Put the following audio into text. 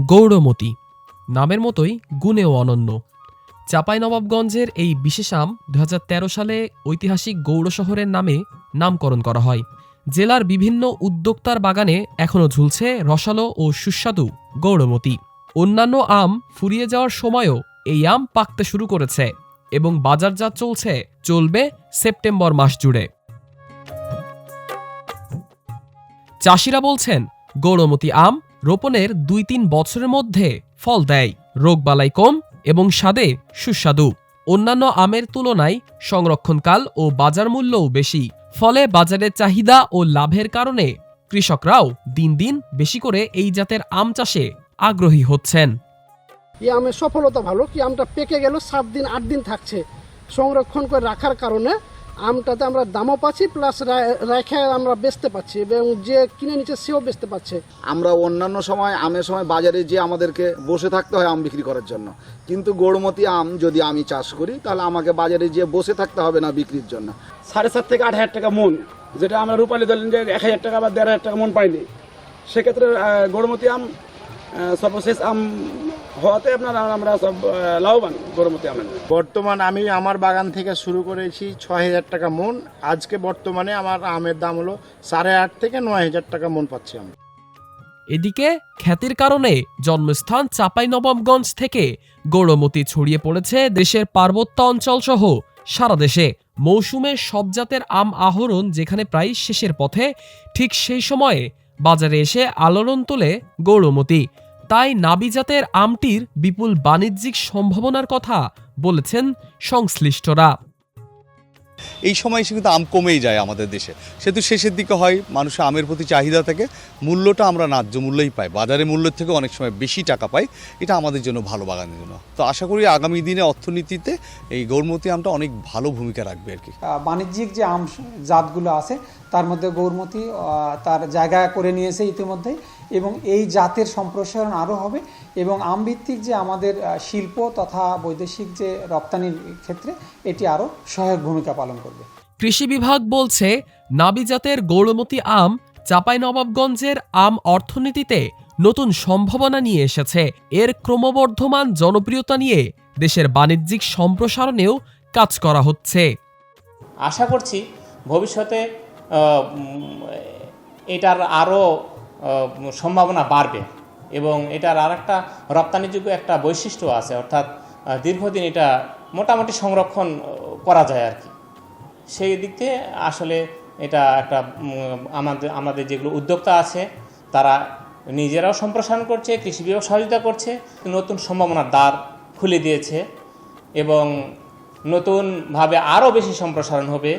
গৌড়মতি। নামের মতোই গুণেও অনন্য। চাঁপাইনবাবগঞ্জের এই বিশেষ আম দু হাজার তেরো সালে ঐতিহাসিক গৌড় শহরের নামে নামকরণ করা হয়। জেলার বিভিন্ন উদ্যোক্তার বাগানে এখনও ঝুলছে রসালো ও সুস্বাদু গৌড়মতি। অন্যান্য আম ফুরিয়ে যাওয়ার সময়ও এই আম পাকতে শুরু করেছে এবং বাজারজাত চলছে, চলবে সেপ্টেম্বর মাস জুড়ে। চাষিরা বলছেন, গৌড়মতি আম রোপণের দুই তিন বছরের মধ্যে ফল দেয়। রোগবালাই কম এবং স্বাদে সুস্বাদু। অন্যান্য আমের তুলনায় সংরক্ষণকাল ও বাজার মূল্যও বেশি। ফলে বাজারের চাহিদা ও লাভের কারণে কৃষকরাও দিন দিন বেশি করে এই জাতের আম চাষে আগ্রহী হচ্ছেন। এই আমের সফলতা ভালো, কি আমটা পেকে গেল, সাত দিন, আট দিন থাকছে সংরক্ষণ করে রাখার কারণে আমটাতে আমরা দামও পাচ্ছি প্লাস রেখে আমরা বেচতে পাচ্ছি এবং যে কিনে নিচ্ছে সেও বেচতে পাচ্ছে। আমরা অন্যান্য সময় আমের সময় বাজারে যে আমাদেরকে বসে থাকতে হয় আম বিক্রি করার জন্য। কিন্তু গৌড়মতি আম যদি আমি চাষ করি তাহলে আমাকে বাজারে যে বসে থাকতে হবে না বিক্রির জন্য। সাড়ে সাত থেকে আট হাজার টাকা মন যেটা আমরা রূপালি ধরলেন যে এক হাজার টাকা বা দেড় হাজার টাকা মন পাইনি। সেক্ষেত্রে গৌড়মতি আম সর্বশেষ আম হওয়াতে আপনার আমরা সব লাভবান গৌড়মতি আমের বর্তমান আমি আমার বাগান থেকে শুরু করেছি ছয় হাজার টাকা মন। আজকে বর্তমানে আমার আমের দাম হলো সাড়ে আট থেকে নয় হাজার টাকা মন পাচ্ছি আমি। এদিকে খ্যাতির কারণে জন্মস্থান চাঁপাইনবাবগঞ্জ থেকে গৌড়মতি ছড়িয়ে পড়েছে দেশের পার্বত্য অঞ্চল সহ সারা দেশে। মৌসুমের সব জাতের আম আহরণ যেখানে প্রায় শেষের পথে ঠিক সেই সময়ে বাজারে এসে আলোড়ন তোলে গৌড়মতি তাই নাবিজাতের আমটির বিপুল বাণিজ্যিক সম্ভাবনার কথা বলেছেন সংশ্লিষ্টরা। এই সময় এসে কিন্তু আম কমেই যায় আমাদের দেশে। সেহেতু শেষের দিকে হয় মানুষের আমের প্রতি চাহিদা থাকে মূল্যটা আমরা ন্যায্য মূল্যই পাই। বাজারে মূল্যের থেকে অনেক সময় বেশি টাকা পাই। এটা আমাদের জন্য ভালো বাগানের জন্য। তো আশা করি আগামী দিনে অর্থনীতিতে এই গৌরমতি আমটা অনেক ভালো ভূমিকা রাখবে আর কি। বাণিজ্যিক যে আম জাতগুলো আছে তার মধ্যে গৌরমতি তার জায়গা করে নিয়েছে ইতিমধ্যে এবং এই জাতের সম্প্রসারণ আরও হবে এবং আমভিত্তিক যে আমাদের শিল্প তথা বৈদেশিক যে রপ্তানির ক্ষেত্রে এটি আরও সহায়ক ভূমিকা পালন করবে। কৃষি বিভাগ বলছে নাবি জাতের গৌড়মতি আম চাঁপাইনবাবগঞ্জের আম অর্থনীতিতে নতুন সম্ভাবনা নিয়ে এসেছে। এর ক্রমবর্ধমান জনপ্রিয়তা নিয়ে দেশের বাণিজ্যিক সম্প্রসারণেও কাজ করা হচ্ছে। আশা করছি ভবিষ্যতে এটার আরও সম্ভাবনা বাড়বে। এবং এটার আর একটা রপ্তানিযোগ্য একটা বৈশিষ্ট্য আছে, অর্থাৎ দীর্ঘদিন এটা মোটামুটি সংরক্ষণ করা যায় আর কি। সেই দিক থেকে আসলে এটা একটা আমাদের আমাদের যেগুলো উদ্যোক্তা আছে, তারা নিজেরাও সম্প্রসারণ করছে কৃষি বিভাগ সহযোগিতা করছে, নতুন সম্ভাবনার দ্বার খুলে দিয়েছে এবং নতুনভাবে আরও বেশি সম্প্রসারণ হবে।